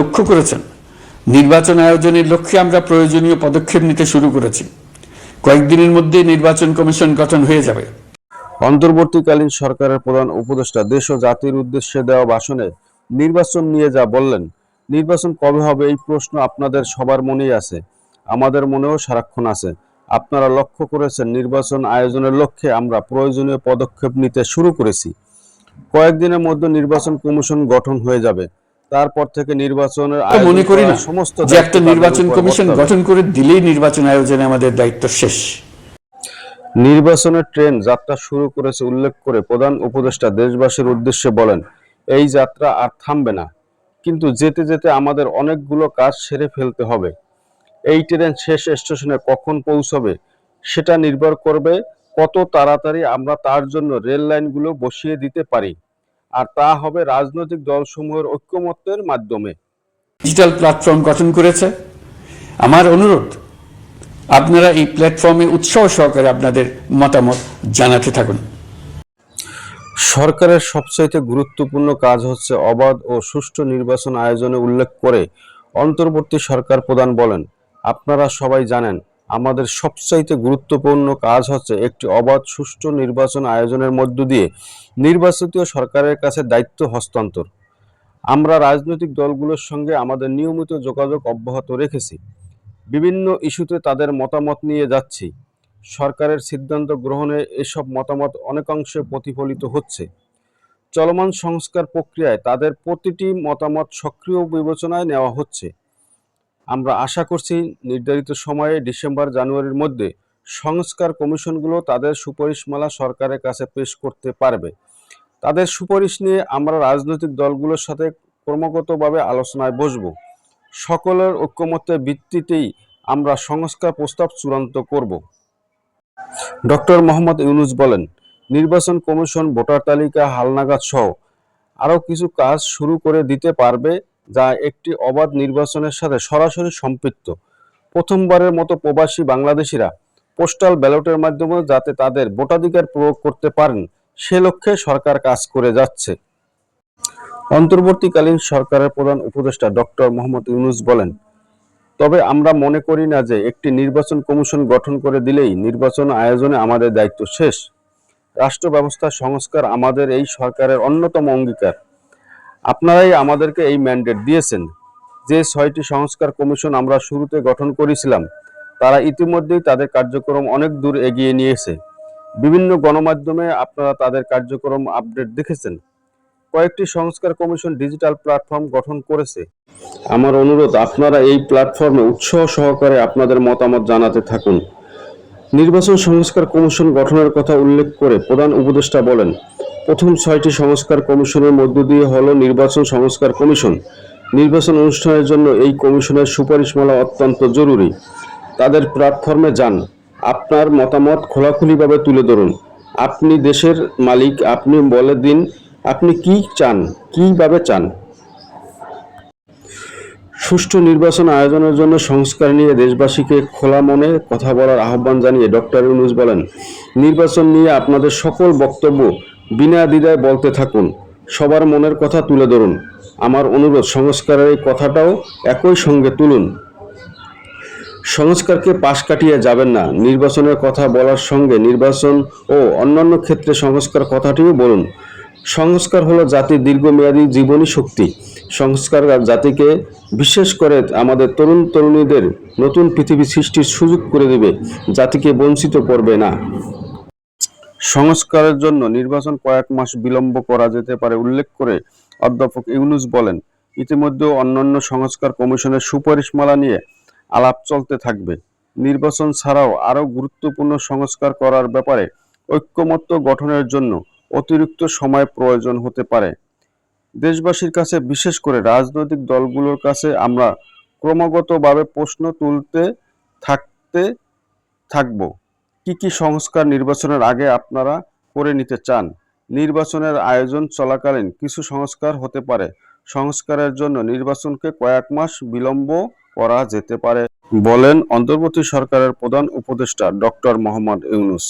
লক্ষ্য করেছেন। নির্বাচন আয়োজনের লক্ষ্যে আমরা প্রয়োজনীয় পদক্ষেপ নিতে শুরু করেছি। কয়েকদিনের মধ্যে নির্বাচন কমিশন গঠন হয়ে যাবে। অন্তর্বর্তীকালীন সরকারের প্রধান উপদেষ্টা দেশ ও জাতির উদ্দেশ্যে দেওয়া ভাষণে নির্বাচন নিয়ে যা বললেন, নির্বাচন কবে হবে এই প্রশ্ন আপনাদের সবার মনেই আছে। আমাদের মনেও সারাক্ষণ আছে। আপনারা লক্ষ্য করেছেন নির্বাচন আয়োজনের লক্ষ্যে আমরা প্রয়োজনীয় পদক্ষেপ নিতে শুরু করেছি। কয়েকদিনের মধ্যে নির্বাচন কমিশন গঠন হয়ে যাবে। তারপর থেকে নির্বাচনের মনে করি না সমস্ত যে একটা নির্বাচন কমিশন গঠন করে দিলেই নির্বাচন আয়োজনে আমাদের দায়িত্ব শেষ। নির্বাচনের ট্রেন যাত্রা শুরু করেছে উল্লেখ করে প্রধান উপদেষ্টা দেশবাসীর উদ্দেশ্যে বলেন এই যাত্রা আর থামবে না। কিন্তু যেতে যেতে আমাদের অনেকগুলো কাজ সেরে ফেলতে হবে। এই ট্রেন শেষ স্টেশনে কখন পৌঁছবে সেটা নির্ভর করবে কত তাড়াতাড়ি আমরা তার জন্য রেল লাইনগুলো বসিয়ে দিতে পারি। আর তা হবে রাজনৈতিক দলসমূহের ঐক্যমত্যের মাধ্যমে। ডিজিটাল প্ল্যাটফর্ম গঠন করেছে। আমার অনুরোধ আপনারা এই প্ল্যাটফর্মে উৎসাহ সহকারে আপনাদের মতামত জানাতে থাকুন। সরকারের সবচাইতে গুরুত্বপূর্ণ কাজ হচ্ছে অবাধ ও সুষ্ঠু নির্বাচন আয়োজনে উল্লেখ করে অন্তর্বর্তী সরকার প্রধান বলেন আপনারা সবাই জানেন আমাদের সবচাইতে গুরুত্বপূর্ণ কাজ হচ্ছে একটি অবাধ, সুষ্ঠু নির্বাচন আয়োজনের মধ্য দিয়ে নির্বাচিত সরকারের কাছে দায়িত্ব হস্তান্তর। আমরা রাজনৈতিক দলগুলোর সঙ্গে আমাদের নিয়মিত যোগাযোগ অব্যাহত রেখেছি। বিভিন্ন ইস্যুতে তাদের মতামত নিয়ে যাচ্ছি। সরকারের সিদ্ধান্ত গ্রহণে এসব মতামত অনেকাংশে প্রতিফলিত হচ্ছে। চলমান সংস্কার প্রক্রিয়ায় তাদের প্রতিটি মতামত সক্রিয় বিবেচনায় নেওয়া হচ্ছে। আমরা আশা করছি নির্ধারিত সময়ে ডিসেম্বর জানুয়ারির মধ্যে সংস্কার কমিশনগুলো তাদের সুপারিশমালা সরকারের কাছে পেশ করতে পারবে। তাদের সুপারিশ নিয়ে আমরা রাজনৈতিক দলগুলোর সাথে ক্রমাগতভাবে আলোচনায় বসব। সকলের ঐক্যমত্যের ভিত্তিতেই আমরা সংস্কার প্রস্তাব চূড়ান্ত করব। ডক্টর মোহাম্মদ ইউনুস বলেন, নির্বাচন কমিশন ভোটার তালিকা, হালনাগাদ সহ আরও কিছু কাজ শুরু করে দিতে পারবে যা একটি অবাধ নির্বাচনের সাথে সরাসরি সম্পৃক্ত। প্রথমবারের মতো প্রবাসী বাংলাদেশিরা পোস্টাল ব্যালটের মাধ্যমে যাতে তাদের ভোটাধিকার প্রয়োগ করতে পারেন, সে লক্ষ্যে সরকার কাজ করে যাচ্ছে। অন্তর্বর্তীকালীন সরকারের প্রধান উপদেষ্টা ডক্টর মোহাম্মদ ইউনুস বলেন, তবে আমরা মনে করি না যে একটি নির্বাচন কমিশন গঠন করে দিলেই নির্বাচন আয়োজনে আমাদের দায়িত্ব শেষ। রাষ্ট্র ব্যবস্থা সংস্কার আমাদের এই সরকারের অন্যতম অঙ্গীকার। আপনারাই আমাদেরকে এই ম্যান্ডেট দিয়েছেন। যে ছয়টি সংস্কার কমিশন আমরা শুরুতে গঠন করেছিলাম, তারা ইতিমধ্যেই তাদের কার্যক্রম অনেক দূর এগিয়ে নিয়েছে। বিভিন্ন গণমাধ্যমে আপনারা তাদের কার্যক্রম আপডেট দেখেছেন। কয়েকটি সংস্কার কমিশন ডিজিটাল প্ল্যাটফর্ম গঠন করেছে। আমার অনুরোধ, আপনারা এই প্ল্যাটফর্মে উৎসাহ সহকারে আপনাদের মতামত জানাতে থাকুন। নির্বাচন সংস্কার কমিশন গঠনের কথা উল্লেখ করে প্রধান উপদেষ্টা বলেন প্রথম ছয়টি সংস্কার কমিশনের মধ্য দিয়ে হল নির্বাচন সংস্কার কমিশন। নির্বাচন অনুষ্ঠানের জন্য এই কমিশনের সুপারিশমালা অত্যন্ত জরুরি। তাদের প্ল্যাটফর্মে যান। আপনার মতামত খোলাখুলিভাবে তুলে ধরুন। আপনি দেশের মালিক, আপনি বলে দিন, আপনি কি চান, কীভাবে চান? সুষ্ঠু নির্বাচন আয়োজনের জন্য সংস্কার নিয়ে দেশবাসীকে খোলা মনে কথা বলার আহ্বান জানিয়ে ডক্টর ইউনুস বলেন, নির্বাচন নিয়ে আপনাদের সকল বক্তব্য বিনা দ্বিধায় বলতে থাকুন, সবার মনের কথা তুলে ধরুন, আমার অনুরোধ সংস্কারের এই কথাটাও একই সঙ্গে তুলুন। সংস্কারকে পাশ কাটিয়ে যাবেন না, নির্বাচনের কথা বলার সঙ্গে নির্বাচন ও অন্যান্য ক্ষেত্রে সংস্কার কথাটিও বলুন। সংস্কার হলো জাতির দীর্ঘমেয়াদী জীবনী শক্তি। সংস্কার জাতিকে, বিশেষ করে আমাদের তরুণ তরুণীদের নতুন পৃথিবী সৃষ্টির সুযোগ করে দেবে, জাতিকে বঞ্চিত করবে না। সংস্কারের জন্য নির্বাচন কয়েক মাস বিলম্ব করা যেতে পারে উল্লেখ করে অধ্যাপক ইউনুস বলেন ইতিমধ্যে অন্যান্য সংস্কার কমিশনের সুপারিশমালা নিয়ে আলাপ চলতে থাকবে। নির্বাচন ছাড়াও আরও গুরুত্বপূর্ণ সংস্কার করার ব্যাপারে ঐক্যমত্য গঠনের জন্য অতিরিক্ত সময় প্রয়োজন হতে পারে। দেশবাসীর কাছে বিশেষ করে রাজনৈতিক দলগুলোর কাছে আমরা ক্রমাগতভাবে প্রশ্ন তুলতে থাকতে থাকব। কি কি সংস্কার নির্বাচনের আগে আপনারা করে নিতে চান? নির্বাচনের আয়োজন চলাকালীন কিছু সংস্কার হতে পারে। সংস্কারের জন্য নির্বাচনকে কয়েক মাস বিলম্ব করা যেতে পারে, বলেন অন্তর্বর্তী সরকারের প্রধান উপদেষ্টা ডক্টর মোহাম্মদ ইউনুস।